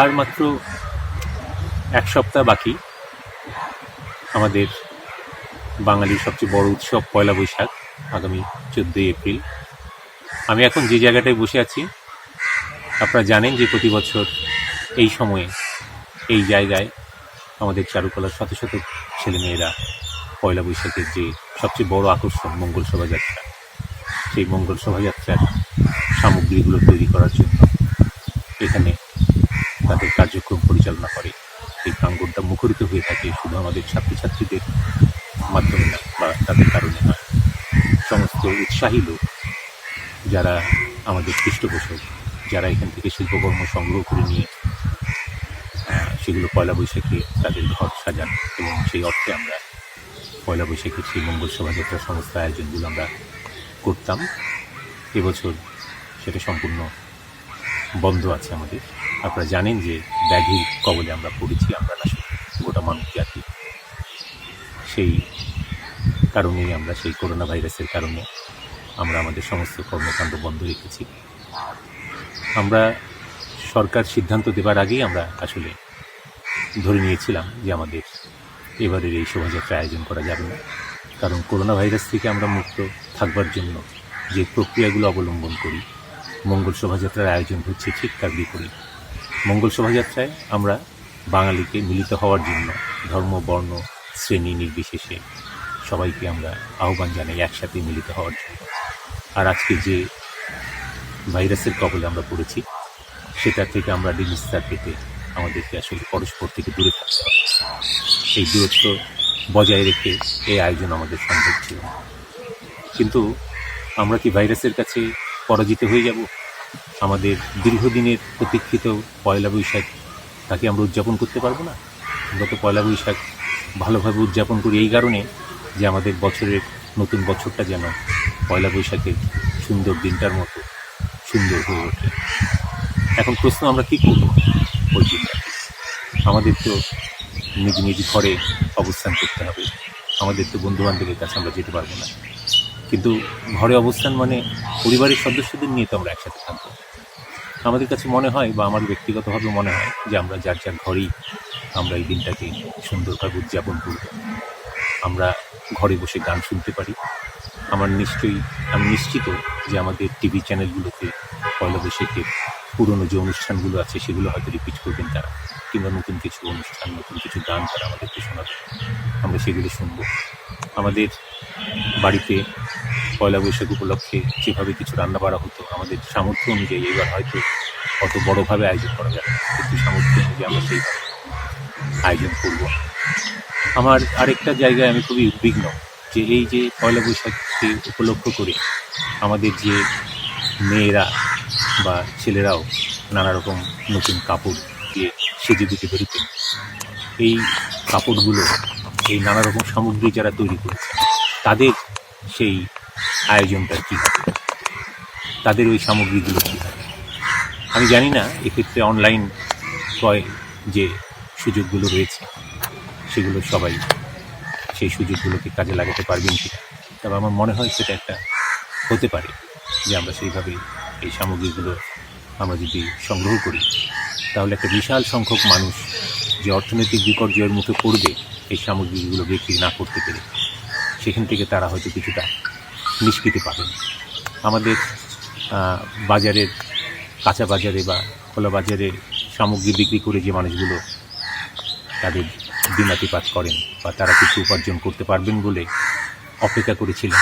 আর মাত্র এক সপ্তাহ বাকি। আমাদের বাঙালির সবচেয়ে বড় উৎসব পয়লা বৈশাখ, আগামী চোদ্দোই এপ্রিল। আমি এখন যে জায়গাটায় বসে আছি, আপনারা জানেন যে প্রতি বছর এই সময়ে, এই জায়গায় আমাদের চারুকলার শত শত ছেলেমেয়েরা পয়লা বৈশাখের যে সবচেয়ে বড় আকর্ষণ মঙ্গল শোভাযাত্রা, সেই মঙ্গল শোভাযাত্রার সামগ্রীগুলো তৈরি করার জন্য এখানে তাদের কার্যক্রম পরিচালনা করে। এই প্রাঙ্গণটা মুখরিত হয়ে থাকে শুধু আমাদের ছাত্রছাত্রীদের মাধ্যমে না বা তাদের কারণে নয়। সমস্ত উৎসাহী লোক, যারা আমাদের পৃষ্ঠপোষক, যারা এখান থেকে শিল্পকর্ম সংগ্রহ করে নিয়ে সেগুলো পয়লা বৈশাখে তাদের ঘর সাজান এবং সেই অর্থে আমরা পয়লা বৈশাখের সেই মঙ্গল শোভাযাত্রা সমস্ত আয়োজনগুলো আমরা করতাম। এবছর সেটা সম্পূর্ণ বন্ধ আছে আমাদের। আপনারা জানেন যে ব্যাধির কবলে আমরা পড়েছি, আমরা না গোটা মানব জাতি। সেই কারণেই আমরা সেই করোনা ভাইরাসের কারণে আমরা আমাদের সমস্ত কর্মকাণ্ড বন্ধ রেখেছি। আমরা সরকার সিদ্ধান্ত দেবার আগেই আমরা আসলে ধরে নিয়েছিলাম যে আমাদের এবারের এই শোভাযাত্রা আয়োজন করা যাবে না। কারণ করোনা ভাইরাস থেকে আমরা মুক্ত থাকবার জন্য যে প্রক্রিয়াগুলো অবলম্বন করি, মঙ্গল শোভাযাত্রার আয়োজন হচ্ছে ঠিক তার বিপরীত। মঙ্গল শোভাযাত্রায় আমরা বাঙালিকে মিলিত হওয়ার জন্য ধর্ম, বর্ণ, শ্রেণি নির্বিশেষে সবাইকে আমরা আহ্বান জানাই একসাথে মিলিত হওয়ার জন্য। আর আজকে যে ভাইরাসের কবলে আমরা পড়েছি, সেটা থেকে আমরা নিস্তার পেতে আমাদেরকে আসলে পরস্পর থেকে দূরে থাকতে হবে। এই দূরত্ব বজায় রেখে এই আয়োজন আমাদের সম্ভব ছিল কিন্তু আমরা কি ভাইরাসের কাছে পরাজিত হয়ে যাব? আমাদের দীর্ঘদিনের প্রতীক্ষিত পয়লা বৈশাখ তাকে আমরা উদযাপন করতে পারব না। গত পয়লা বৈশাখ ভালোভাবে উদযাপন করি এই কারণে যে আমাদের বছরের নতুন বছরটা যেন পয়লা বৈশাখের সুন্দর দিনটার মতো সুন্দর হয়ে ওঠে। এখন প্রশ্ন, আমরা কী করব ওই দিনটা? আমাদের তো নিজ নিজ ঘরে অবস্থান করতে হবে। আমাদের তো বন্ধু বান্ধবের কাছে আমরা যেতে পারব না। কিন্তু ঘরে অবস্থান মানে পরিবারের সদস্যদের নিয়ে তো আমরা একসাথে থাকব। আমাদের কাছে মনে হয় বা আমার ব্যক্তিগতভাবে মনে হয় যে আমরা যার যার ঘরেই আমরা এই দিনটাকে সুন্দরভাবে উদযাপন করব। আমরা ঘরে বসে গান শুনতে পারি। আমার নিশ্চয়ই, আমি নিশ্চিত যে আমাদের টিভি চ্যানেলগুলোতে পয়লা বৈশাখের পুরনো যে অনুষ্ঠানগুলো আছে সেগুলো হয়তো রিপিট করবেন তারা কিংবা নতুন কিছু অনুষ্ঠান, নতুন কিছু গান তারা আমাদেরকে শোনাবে। আমরা সেগুলো শুনব। আমাদের বাড়িতে পয়লা বৈশাখ উপলক্ষে যেভাবে কিছু রান্না বাড়া হতো, আমাদের সামর্থ্য অনুযায়ী এবার হয়তো অত বড়োভাবে আয়োজন করা যাবে। কিন্তু সামর্থ্য অনুযায়ী আমরা সেই আয়োজন করব আমার আরেকটা জায়গায় আমি খুবই উদ্বিগ্ন যে এই যে পয়লা বৈশাখকে উপলক্ষ করে আমাদের যে মেয়েরা বা ছেলেরাও নানা রকম নতুন কাপড় দিয়ে সেজে গুজে বেরোতেন, এই কাপড়গুলো, এই নানা রকম সামগ্রী যারা তৈরি করেছে তাদের সেই আয়োজনটা কী তাদের ওই সামগ্রীগুলো কী আমি জানি না, এক্ষেত্রে অনলাইন ক্রয় যে সুযোগগুলো রয়েছে, সেগুলো সবাই সেই সুযোগগুলোকে কাজে লাগাতে পারবেন কি তবে আমার মনে হয় সেটা একটা হতে পারে যে আমরা সেইভাবে এই সামগ্রীগুলো আমরা যদি সংগ্রহ করি, তাহলে একটা বিশাল সংখ্যক মানুষ যে অর্থনৈতিক বিপর্যয়ের মুখে পড়বে, এই সামগ্রীগুলো বিক্রি না করতে পেরে, সেখান থেকে তারা হয়তো কিছুটা নিষ্কৃতি পাবেন। আমাদের বাজারের, কাঁচা বাজারে বা খোলা বাজারে সামগ্রী বিক্রি করে যে মানুষগুলো তাদের দিনাতিপাত করেন বা তারা কিছু উপার্জন করতে পারবেন বলে অপেক্ষা করেছিলেন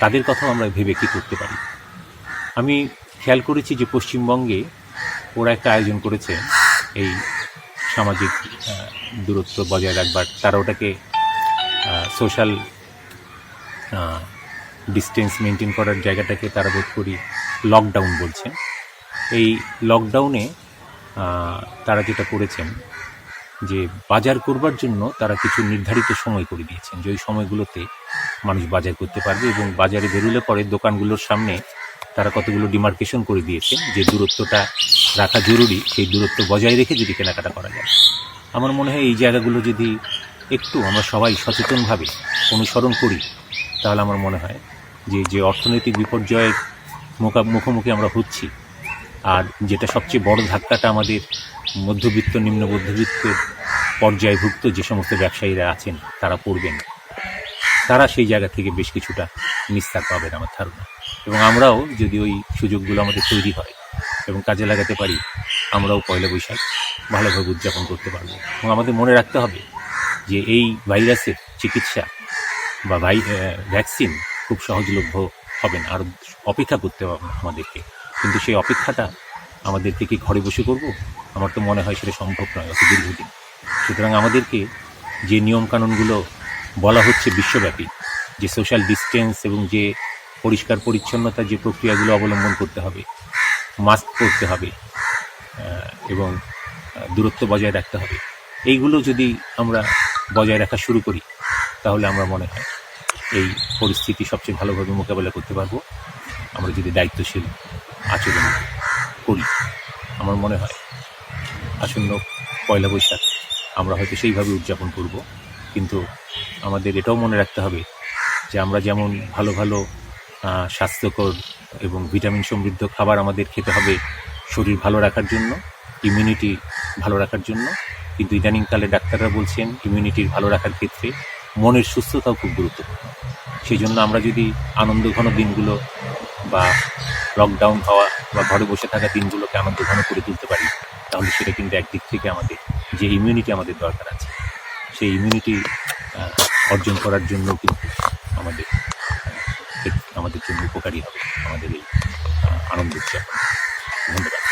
তাদের কথাও আমরা ভেবে কী করতে পারি? আমি খেয়াল করেছি যে পশ্চিমবঙ্গে ওরা একটা আয়োজন করেছে, এই সামাজিক দূরত্ব বজায় রাখবার, তারা ওটাকে সোশ্যাল ডিস্টেন্স মেনটেন করার জায়গাটাকে তারা বোধ করি লকডাউন বলছেন এই লকডাউনে তারা যেটা করেছেন, যে বাজার করবার জন্য তারা কিছু নির্ধারিত সময় করে দিয়েছেন, যে ওই সময়গুলোতে মানুষ বাজার করতে পারবে এবং বাজারে বেরোলে পরে দোকানগুলোর সামনে তারা কতগুলো ডিমার্কেশন করে দিয়েছে, যে দূরত্বটা রাখা জরুরি, সেই দূরত্ব বজায় রেখে যদি কেনাকাটা করা যায়। আমার মনে হয় এই জায়গাগুলো যদি একটু আমরা সবাই সচেতনভাবে অনুসরণ করি, তাহলে আমার মনে হয় যে যে অর্থনৈতিক বিপর্যয়ের মোকা, মুখোমুখি আমরা হচ্ছি। আর যেটা সবচেয়ে বড় ধাক্কাটা আমাদের মধ্যবিত্ত, নিম্ন মধ্যবিত্তের পর্যায়ভুক্ত যে সমস্ত ব্যবসায়ীরা আছেন, তারা পড়বেন তারা সেই জায়গা থেকে বেশ কিছুটা নিস্তার পাবেন আমার ধারণা। এবং আমরাও যদি ওই সুযোগগুলো আমাদের তৈরি হয় এবং কাজে লাগাতে পারি, আমরাও পয়লা বৈশাখ ভালোভাবে উদযাপন করতে পারব। এবং আমাদের মনে রাখতে হবে যে, এই ভাইরাসের চিকিৎসা বা ভাই ভ্যাকসিন খুব সহজলভ্য হবেন আর অপেক্ষা করতে হবে আমাদেরকে। কিন্তু সেই অপেক্ষাটা আমাদেরকে কি ঘরে বসে করব? আমার তো মনে হয় সেটা সম্ভব নয়, অত দীর্ঘদিন। সুতরাং আমাদেরকে যে নিয়মকানুনগুলো বলা হচ্ছে বিশ্বব্যাপী, যে সোশ্যাল ডিস্টেন্স এবং যে পরিষ্কার পরিচ্ছন্নতার যে প্রক্রিয়াগুলো অবলম্বন করতে হবে মাস্ক পরতে হবে এবং দূরত্ব বজায় রাখতে হবে, এইগুলো যদি আমরা বজায় রাখা শুরু করি, তাহলে আমরা মনে হয় এই পরিস্থিতি সবচেয়ে ভালোভাবে মোকাবেলা করতে পারব। আমরা যদি দায়িত্বশীল আচরণ করি, আমার মনে হয় আসন্ন পয়লা বৈশাখ আমরা হয়তো সেইভাবে উদযাপন করব। কিন্তু আমাদের এটাও মনে রাখতে হবে যে আমরা যেমন ভালো ভালো স্বাস্থ্যকর এবং ভিটামিন সমৃদ্ধ খাবার আমাদের খেতে হবে শরীর ভালো রাখার জন্য ইমিউনিটি ভালো রাখার জন্য। কিন্তু ইদানিংকালে ডাক্তাররা বলছেন ইমিউনিটির ভালো রাখার ক্ষেত্রে মনের সুস্থতাও খুব গুরুত্বপূর্ণ। সেই জন্য আমরা যদি আনন্দ ঘন দিনগুলো বা লকডাউন হওয়া বা ঘরে বসে থাকা দিনগুলোকে আনন্দ ঘন করে তুলতে পারি, তাহলে সেটা কিন্তু একদিক থেকে আমাদের যে ইমিউনিটি আমাদের দরকার আছে, সেই ইমিউনিটি অর্জন করার জন্য কিন্তু আমাদের আমাদের জন্য উপকারী হবে আমাদের এই আনন্দ উদযাপন। ধন্যবাদ।